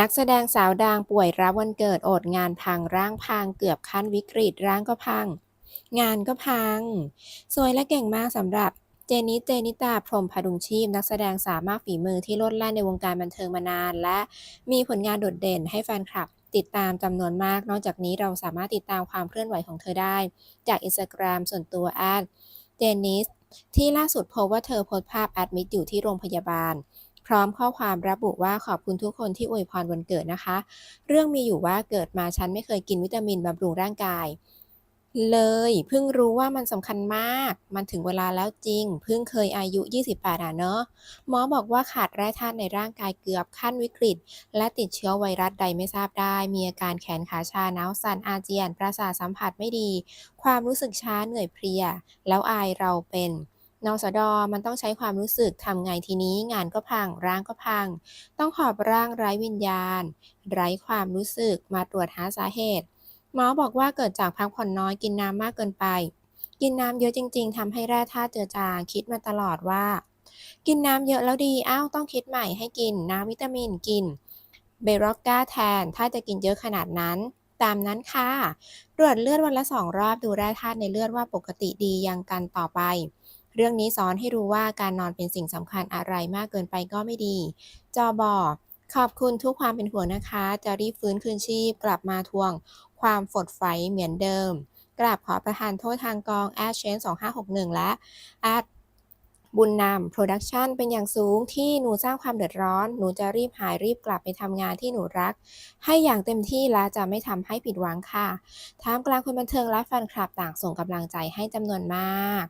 นักแสดงสาวดังป่วยรับวันเกิดอดงานพังร่างพังเกือบขั้นวิกฤตร่างก็พัง งานก็พัง สวยและเก่งมากสำหรับเจนิสเจนิตาพรหมพดุงชีพ นักแสดงสาวมากฝีมือที่ลดแล่นในวงการบันเทิงมานาน และมีผลงานโดดเด่นให้แฟนคลับ ติดตามจำนวนมาก นอกจากนี้เราสามารถติดตามความเคลื่อนไหวของเธอได้ จากอินสตาแกรมส่วนตัวแอดเจนิสที่ล่าสุดพบว่าเธอโพสต์ภาพแอดมิดอยู่ที่โรงพยาบาล พร้อมข้อความระบุว่าขอบคุณทุกคนที่อวยพรวันเกิดนะคะ เรื่องมีอยู่ว่าเกิดมาฉันไม่เคยกินวิตามินบำรุงร่างกาย เลยเพิ่งรู้ว่ามันสำคัญมาก มันถึงเวลาแล้วจริง เพิ่งเคยอายุ 28อะเนาะหมอบอกว่าขาดแร่ธาตุในร่างกายเกือบขั้นวิกฤต และติดเชื้อไวรัสใดไม่ทราบได้ มีอาการแขนขาชาหนาวสั่นอาเจียน ประสาทสัมผัสไม่ดี ความรู้สึกช้าเหนื่อยเพลีย แล้วอายเราเป็น นสดมันต้องใช้ความรู้สึกทำไงทีนี้ งานก็พังร่างก็พัง ต้องหอบร่างไร้วิญญาณ ไร้ความรู้สึกมาตรวจหาสาเหตุ หมอบอกว่าเกิดจากพักผ่อนน้อยกินน้ำมากเกินไป กินน้ำเยอะจริง ๆทำให้แร่ธาตุเจือจางคิดมาตลอดว่า กินน้ำเยอะแล้วดีอ้าวต้องคิดใหม่ให้กินน้ำวิตามินกินเบร็อกก้าแทน ถ้าจะกินเยอะขนาดนั้นตามนั้นค่ะ ตรวจเลือดวันละสองรอบดูแร่ธาตุในเลือดว่าปกติดียังกันต่อไป เรื่องนี้สอนให้รู้ว่าการนอนเป็นสิ่งสำคัญอะไรมากเกินไปก็ไม่ดี จอบอขอบคุณทุกความเป็นห่วงนะคะ จะรีบฟื้นคืนชีพ กลับมาทวง ความฝดไฟเหมือนเดิม กราบขอประทานโทษทางกองแอดเชน2561 และแอดบุญนำโปรดักชันเป็นอย่างสูงที่หนูสร้างความเดือดร้อน หนูจะรีบหายรีบกลับไปทำงานที่หนูรัก ให้อย่างเต็มที่และจะไม่ทำให้ผิดหวังค่ะท่ามกลางคนบันเทิงและแฟนคลับต่างส่งกำลังใจให้จำนวนมาก